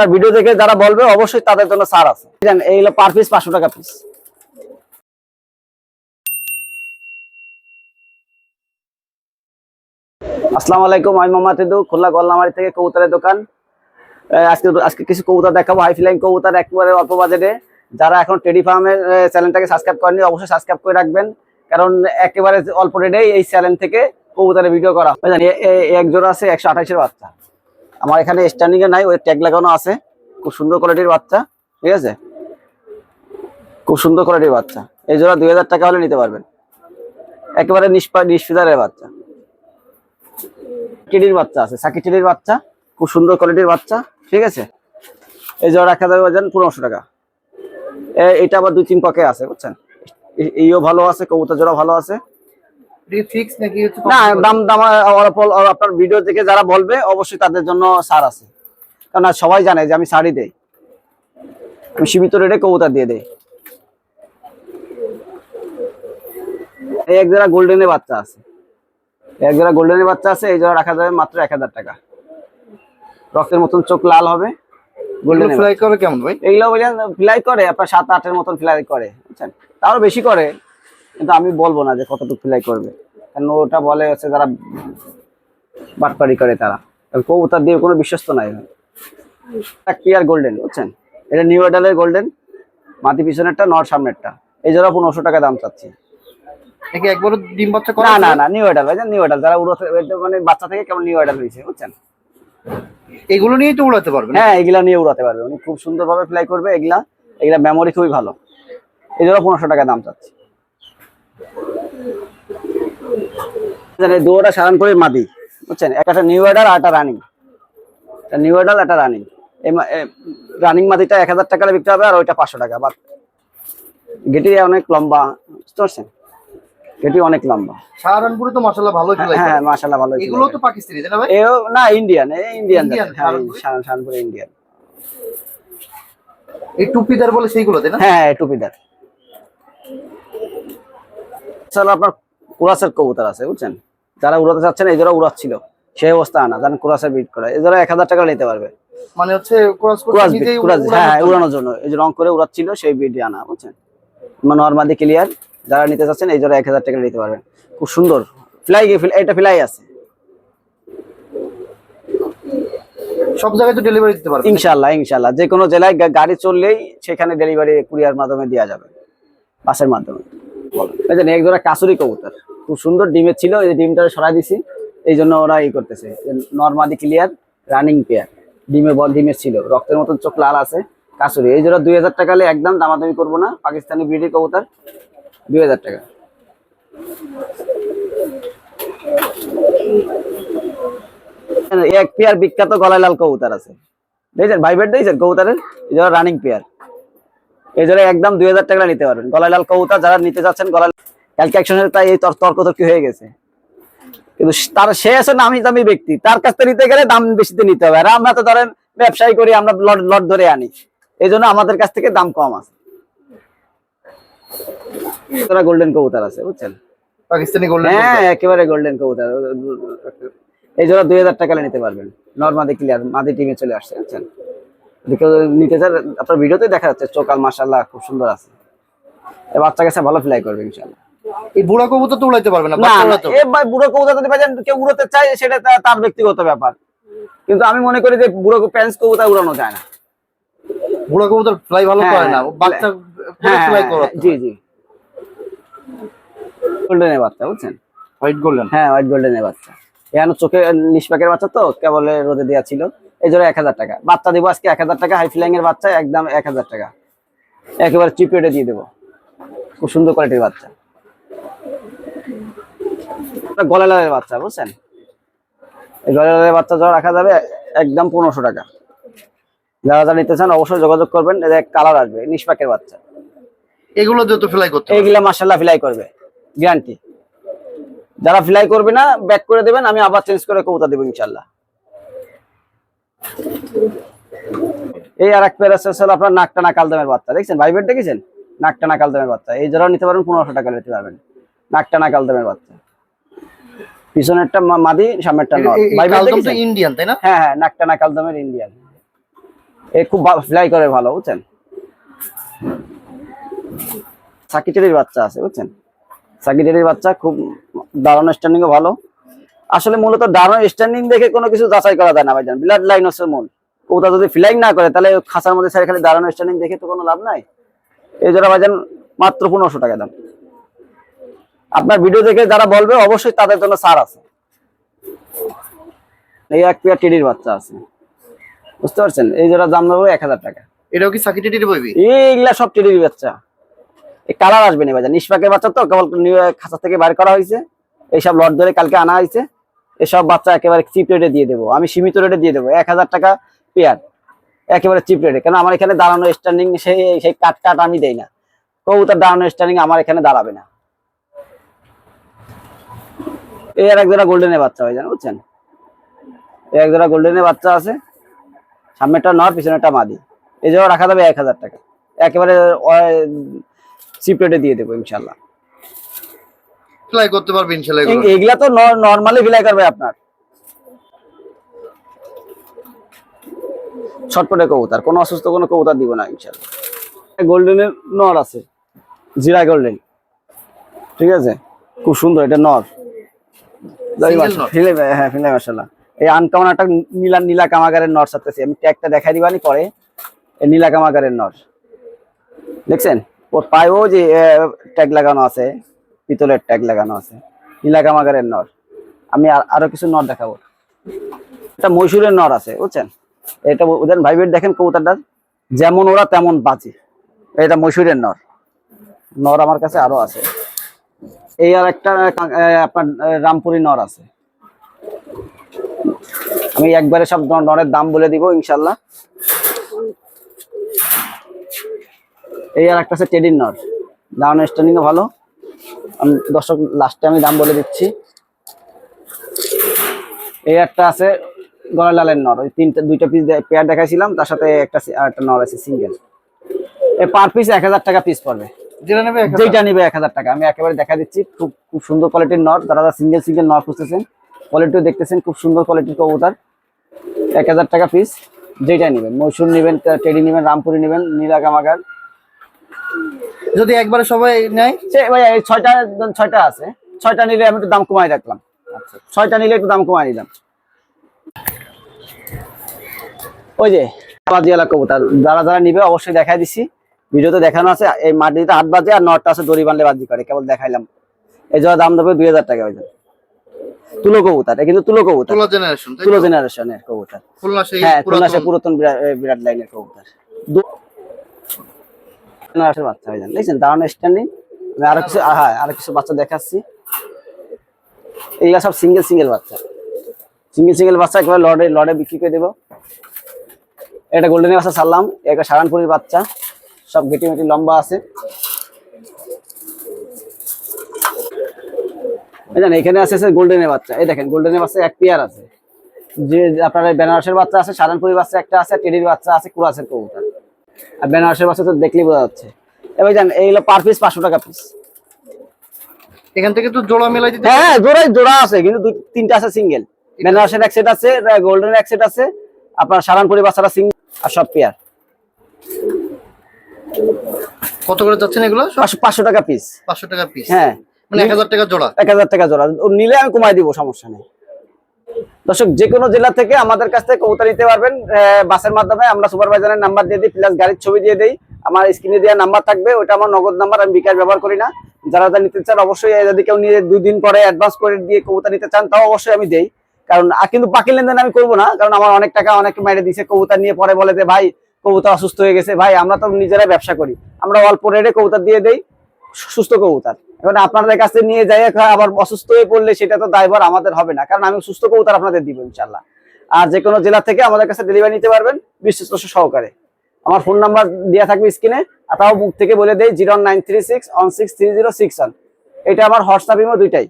আপনার ভিডিও দেখে যারা বলবে, অবশ্যই তাদের জন্য ছাড় আছে। এইগুলো পার পিস পাঁচশো টাকা পিস আসসালামু আলাইকুম, আমি মোহাম্মদ ইদু, খুলনা গল্লামারি থেকে কবুতরের দোকান। আজকে আজকে কিছু কবুতর দেখাবো হাই ফ্লাইং কবুতর একেবারে অল্প বাজেটে। যারা এখন টেডি ফার্মের চ্যানেলটাকে সাবস্ক্রাইব করেনি অবশ্যই সাবস্ক্রাইব করে রাখবেন। কারণ একেবারে অল্প রেটেই এই চ্যানেল থেকে কবুতরের ভিডিও করা এক জোড়া আছে একশো আঠাশের বাচ্চা। আমার এখানে স্ট্যান্ডিং এ নাই, ওই ট্যাগ লাগানো আছে। খুব সুন্দর কোয়ালিটির বাচ্চা, ঠিক আছে? খুব সুন্দর কোয়ালিটির বাচ্চা। এই জোড়া দুই হাজার টাকা হলে নিতে পারবেন। একেবারে নিষ্পা নিষ্পিদারের বাচ্চা। চিড়ির বাচ্চা আছে সাকি চিড়ির বাচ্চা। খুব সুন্দর কোয়ালিটির বাচ্চা, ঠিক আছে? এই জোড়া রাখা যাবে বাজান পনেরোশো টাকা। এটা আবার দুই, তিন পকে আছে, বুঝছেন? এইও ভালো আছে, কবুতর জোড়া ভালো আছে। ফিক্স নাকি হচ্ছে না দাম দাম অল্প অল্প আপনার ভিডিও দেখে যারা বলবে অবশ্যই তাদের জন্য ছাড় আছে। কারণ সবাই জানে যে আমি শাড়ি দেই। আমি সীমিত রেটে কবুতর দিয়ে দেই। এই এক জোড়া গোল্ডেনের বাচ্চা আছে। এক জোড়া গোল্ডেনের বাচ্চা আছে এই জোড়া রাখা যাবে মাত্র এক হাজার টাকা। রক্তের মতন চোখ লাল হবে। গোল্ডেন ফ্লাই করে কেমন ভাই? এগুলো ফ্লাই করে আপনার সাত আটের মতন ফ্লাই করে বুঝছেন? তারও বেশি করে। কিন্তু আমি বলব না যে কতটুকু ফ্লাই করবে। কারণ ওটা বলে হচ্ছে যারা বাটপারি করে তারা। কবুতর দিয়ে কোনো বিশ্বস্ত নাই। পিয়ার গোল্ডেন বুঝছেন? এটা নিউ এডালের গোল্ডেন মাটি পিছনেরটা নর সামনেরটা। এই জোড়া পনেরোশো টাকা দাম চাচ্ছি। নাকি একবারও ডিম বাচ্চা না না না নিউ এডাল ভাইজান নিউ এডাল যারা মানে বাচ্চা থেকে কেমন নিউ এডাল হয়েছে বুঝছেন? এগুলো নিয়েই তো উড়াতে পারবেন হ্যাঁ এগুলা নিয়ে উড়াতে পারবে। উনি খুব সুন্দরভাবে ফ্লাই করবে এগুলা এগুলা মেমোরি খুবই ভালো। এই জন্য পনেরোশো টাকা দাম চাচ্ছি। সারান করে মাদি বুঝছেন? একটা নিউ অর্ডার আর একটা রানিং নিউ অর্ডার একটা রানিং এই রানিং মাদিটা এক হাজার টাকা বিক্রি হবে আর ওইটা পাঁচশো টাকা বাট গেটি অনেক লম্বা বুঝতে পারছেন? গেটি অনেক লম্বা। সাহারানপুরে তো মশলা ভালো হ্যাঁ মাসাল্লাহ ভালো এগুলো তো পাকিস্তানি না ভাই? এও না ইন্ডিয়ান ইন্ডিয়ান সাহারানপুরি? ইন্ডিয়ান এই টুপিদার বলে সেইগুলো তাই না? হ্যাঁ টুপিদার। চলো আপনার কুরাসের কবুতর আছে বুঝছেন? যারা উড়াতে চাচ্ছেন এই যারা উড়াচ্ছিল। সেই অবস্থা আনা জানেন কুরাসের বিট করা। এই যারা এক হাজার টাকা নিতে পারবে। মানে হচ্ছে হ্যাঁ হ্যাঁ, জন্য। উড়ানোর জন্য। এই যে রং করে উড়াচ্ছিল সেই বিট আনা বুঝছেন? নর্মাদি ক্লিয়ার যারা নিতে চাচ্ছেন এই যারা এক হাজার টাকা নিতে পারবেন খুব সুন্দর। ফ্লাই এটা ফ্লাই আছে। সব জায়গায় তো ডেলিভারি দিতে পারবেন ইনশাল্লাহ ইনশাল্লাহ যে কোনো জেলায় গাড়ি চললেই সেখানে ডেলিভারি কুরিয়ার মাধ্যমে দেওয়া যাবে। বাসের মাধ্যমে। এই যে এক জোড়া কাসুরি কবুতর। খুব সুন্দর ডিমের ছিল, এই ডিমটা সরাই দিছি। এই জন্য ওরা ই করতেছে নর্মালি ক্লিয়ার রানিং পেয়ার ডিমে বল ডিমের ছিল, রক্তের মতন চোখ লাল আছে, কাসুরি। এই জোড়া দুই হাজার টাকা একদম দামাদামি করব না, পাকিস্তানি ব্রিডের কবুতর, দুই হাজার টাকা। এক পেয়ার বিখ্যাত গলায় লাল কবুতর আছে। দেখছেন? ভাইবেট দেখছেন কবুতরের? এই যারা রানিং পেয়ার এই যারা একদম দুই হাজার টাকা নিতে পারবেন। গলায় লাল কবুতর, যারা নিতে যাচ্ছেন গলায় কালকে একসঙ্গে তাই এই তর- তর্ক তর্কি হয়ে গেছে। কিন্তু তার সে আছে নামি দামি ব্যক্তি। তার কাছ থেকে নিতে গেলে দাম বেশিতে নিতে হবে। আর আমরা তো ধরেন ব্যবসায়ী করি আমরা লট লট ধরে আনি। এই জন্য আমাদের কাছ থেকে দাম কম আছে। গোল্ডেন কবুতর আছে বুঝছেন? পাকিস্তানি গোল্ডেন হ্যাঁ একেবারে গোল্ডেন কবুতর। এই জন্য দুই হাজার টাকা নিতে পারবেন। নর্মাদি ক্লিয়ার মাদি টিমে চলে আসছে বুঝছেন? কেউ নিতে চান আপনার ভিডিওতে দেখা যাচ্ছে চোকাল মাসাল্লাহ খুব সুন্দর আছে। বাচ্চা কাছে ভালো ফ্লাই করবে ইনশাল্লাহ এই বুড়া কবুতর তো উড়াইতে পারবে না না বাচ্চা এ ভাই বুড়ো কবুতর যদি কেউ উড়োতে চায় সেটা তার ব্যক্তিগত ব্যাপার। কিন্তু আমি মনে করি যে বুড়ো প্যান্স কবুতর উড়ানো যায় না। বুড়া কবুতর ফ্লাই ভালো হ্যাঁ, করে না বাচ্চা হ্যাঁ ফ্লাই হ্যাঁ, করে। জি জি। গোল্ডেনের বাচ্চা বুঝছেন? হোয়াইট গোল্ডেন হ্যাঁ হোয়াইট গোল্ডেনের বাচ্চা। এখানে চোখে নিষ্পাকের বাচ্চা তো কেবল রোদে দেওয়া ছিল। এই জন্য এক হাজার টাকা। বাচ্চা দিব আজকে এক হাজার টাকা হাই ফ্লাইং এর বাচ্চা একদম এক হাজার টাকা। একেবারে চিপ রেটে দিয়ে দেবো। খুব সুন্দর কোয়ালিটির বাচ্চা। গলালালের বাচ্চা বুঝছেন? এই গলালালের বাচ্চা যা রাখা যাবে একদম পনেরোশো টাকা। যারা যারা নিতে চান অবশ্যই যোগাযোগ করবেন এক কালার আসবে নিষ্পাকের বাচ্চা। এগুলো দিয়ে তো ফ্লাই করতে ফ্লাই করবে গ্যারান্টি যারা ফ্লাই করবে না ব্যাক করে দেবেন আমি আবার চেঞ্জ করে কবুতর দেবো ইনশাল্লাহ এই আর এক পেয়ার আছে আপনার নাকটানা কালদমের বাচ্চা দেখছেন? ভাইবেট দেখেছেন? নাকটানা কালদমের বাচ্চা। এই যারাও নিতে পারবেন পনেরোশো টাকা নিতে পারবেন। নাকটানা কালদমের বাচ্চা। পিছনেরটা মাদি সামনেরটা নর কালদম তো ইন্ডিয়ান তাই না? হ্যাঁ হ্যাঁ নাকটানা কালদমের ইন্ডিয়ান এ খুব ফ্লাই করে ভালো বুঝছেন? সাকিটেরির বাচ্চা আছে বুঝছেন? সাকিটেরির বাচ্চা খুব দাঁড়ানো স্ট্যান্ডিং ভালো। আসলে মূলত দাঁড়ানো স্ট্যান্ডিং দেখে কোনো কিছু যাচাই করা যায় না ভাইজান। ব্লাড লাইন হচ্ছে মূল। ওটা যদি ফ্লাইং না করে তাহলে খাঁচার মধ্যে স্যার খালি দাঁড়ানো স্ট্যান্ডিং দেখে তো কোনো লাভ নাই। এই জোড়া ভাইজান মাত্র পনেরোশো টাকা দাম। আপনার ভিডিও দেখে যারা বলবে অবশ্যই তাদের জন্য ছাড় আছে। এই এক পেয়ার টেডির বাচ্চা আছে। বুঝতে পারছেন? এই জোড়া দাম নেব এক হাজার টাকা। এটাও কি সাকিটেটির বইবি এইগুলা সব টেডির বাচ্চা। এই কালার আসবে না বাজার নিষ্পাকের বাচ্চা তো কেবল খাঁচা থেকে বাইর করা হয়েছে। এইসব লট ধরে কালকে আনা হয়েছে। এসব বাচ্চা একেবারে চিপ রেটে দিয়ে দেবো। আমি সীমিত রেটে দিয়ে দেবো। এক হাজার টাকা পেয়ার। একেবারে চিপ রেটে কেন? আমার এখানে দাঁড়ানো স্ট্যান্ডিং সেই সেই কাট টাট আমি দেই না। কবুতর দাঁড়ানো স্ট্যান্ডিং আমার এখানে দাঁড়াবে না। এই আর এক জোড়া গোল্ডেনের বাচ্চা হয় জানো বুঝছেন? এই এক জোড়া গোল্ডেনের বাচ্চা আছে সামনেটা নর পিছনেটা মাদি। এই জন্য রাখা যাবে এক হাজার টাকা। একেবারে চিপ রেটে দিয়ে দেবো ইনশাল্লাহ ফ্লাই করতে পারবে ইনশাল্লাহ এগুলো। তো নর্মালি করবে আপনার। ছটপটে কবুতর কোনো অসুস্থ কোনো কবুতর দিব না ইনশাল্লাহ গোল্ডেনের নর আছে জিরা গোল্ডেন ঠিক আছে? খুব সুন্দর এটা নর? ফিলে হ্যাঁ ফিলে মাসাল্লাহ এই আনকামন একটা নীলা নীলা কামাগারের নর সাথে আমি ট্যাগটা দেখাই দিবানি পরে। এই নীলা কামাগারের নর দেখছেন? ওর পায়েও যে ট্যাগ লাগানো আছে পিতলের ট্যাগ লাগানো আছে নীলা কামাগারের নর আমি আর- কিছু নর দেখাবো। এটা মৈশুরের নর আছে বুঝছেন? এটা ওদের ভাইবেট দেখেন কবুতরটার? যেমন ওরা তেমন বাঁচে এটা মৈশুরের নর নর আমার কাছে আরও আছে। এই আর একটা আপনার রামপুরি নর আছে। আমি একবারে সব নরের দাম বলে দিব, ইনশাল্লাহ। এই আর একটা আছে টেডির নর। দাম স্ট্যান্ডিং ভালো। আমি, দর্শক লাস্টে আমি দাম বলে দিচ্ছি। এই একটা আছে গলা লালের নর। ওই তিনটা, দুইটা পিস পেয়ার দেখাইছিলাম, তার সাথে একটা একটা নর আছে সিঙ্গেল এই পার পিস এক হাজার টাকা পিস পড়বে। যেটা নেবে এক হাজার। টাকা। আমি একেবারে দেখা দিচ্ছি খুব খুব সুন্দর কোয়ালিটির নট যারা সিঙ্গেল সিঙ্গেল নট খুঁজতেছেন কোয়ালিটিও দেখতেছেন খুব সুন্দর কোয়ালিটির কবুতর। এক হাজার টাকা পিস যেটা নেবেন। মৈসুর নেবেন টেডি নেবেন রামপুরি নেবেন নীলাকামাগার যদি একবারে সবাই নেয়? সে ভাই ছয়টা ছয়টা আছে। ছয়টা নিলে আমি একটু দাম কমাই রাখলাম আচ্ছা। ছয়টা নিলে একটু দাম কমাই নিলাম ওই যে কবুতর। যারা যারা নিবে অবশ্যই দেখাই দিছি। ভিডিওতে দেখানো আছে এই মাটিতে হাত বাজে আর নটটা আছে দড়ি বানলে বাজি করে কেবল দেখাইলাম। এই যাওয়া দাম দেবে দুই হাজার টাকা ওই জন্য। তুলো কবুতর কিন্তু তুলো কবুতর। তোলা জেনারেশন তুলো জেনারেশনের কবুতর। হ্যাঁ খুলনা পুরাতন বিরাট লাইনের কবুতর। বাচ্চা হয়ে যান দেখছেন স্ট্যান্ডিং আমি আরও কিছু হ্যাঁ আরও কিছু বাচ্চা দেখাচ্ছি। এইগুলা সব সিঙ্গেল সিঙ্গেল বাচ্চা। সিঙ্গেল সিঙ্গেল বাচ্চা একেবারে লড়ে লড়ে বিক্রি করে দেবো। এটা গোল্ডেনের বাচ্চা ছাড়লাম একটা সারানপুরের বাচ্চা। সব গেটি মেটি লম্বা আছে। জানেন এখানে আছে গোল্ডেনের বাচ্চা। এই দেখেন গোল্ডেনের বাচ্চা এক পেয়ার আছে। যে আপনার বেনারসের বাচ্চা আছে সারানপুরের বাচ্চা একটা আছে টেডির বাচ্চা আছে কুরাসের কবুতর। আর বেনারসের বাচ্চা তো দেখলেই বোঝা যাচ্ছে। এবার জান এইগুলো পার পিস পাঁচশো টাকা পিস এখান থেকে তো জোড়া মেলাই দিতে হ্যাঁ জোড়াই জোড়া আছে কিন্তু দুই তিনটা আছে সিঙ্গেল বেনারসের এক সেট আছে গোল্ডেন এক সেট আছে আপনার সারানপুরি বাচ্চাটা সিঙ্গেল আর সব পেয়ার কত করে যাচ্ছেন এগুলো পাঁচশো টাকা পিস পাঁচশো টাকা পিস হ্যাঁ। মানে এক হাজার টাকা জোড়া? এক হাজার টাকা জোড়া। নিলে আমি কমাই দিব সমস্যা নেই। দর্শক যে কোনো জেলা থেকে আমাদের কাছ থেকে কবুতর নিতে পারবেন বাসের মাধ্যমে। আমরা সুপারভাইজারের নাম্বার দিয়ে দিই প্লাস গাড়ির ছবি দিয়ে দিই। আমার স্ক্রিনে দেওয়া নাম্বার থাকবে ওটা আমার নগদ নাম্বার আমি বিকাশ ব্যবহার করি না। যারা যারা নিতে চান অবশ্যই যদি কেউ নিয়ে দুই দিন পরে অ্যাডভান্স করে দিয়ে কবুতর নিতে চান তাও অবশ্যই আমি দেই। কারণ কিন্তু বাকি লেনদেন আমি করব না কারণ আমার অনেক টাকা অনেক মেরে দিছে কবুতর নিয়ে পরে বলে যে ভাই কবুতর অসুস্থ হয়ে গেছে। ভাই, আমরা তো নিজেরাই ব্যবসা করি। আমরা অল্প রেটে কবুতর দিয়ে দেই, সুস্থ কবুতর। এখন আপনাদের কাছে নিয়ে যাই আবার অসুস্থ হয়ে পড়লে সেটা তো দায়ভার আমাদের হবে না, কারণ আমি সুস্থ কবুতর আপনাদের দিব ইনশাল্লাহ আর যে কোনো জেলা থেকে আমাদের কাছে ডেলিভারি নিতে পারবেন, বিশ্বস্ত সহকারে। আমার ফোন নাম্বার দেওয়া থাকবে স্ক্রিনে তাও মুখ থেকে বলে দেয় zero nine three six one six three zero six one এটা আমার হোয়াটসঅ্যাপ ইমো দুইটাই।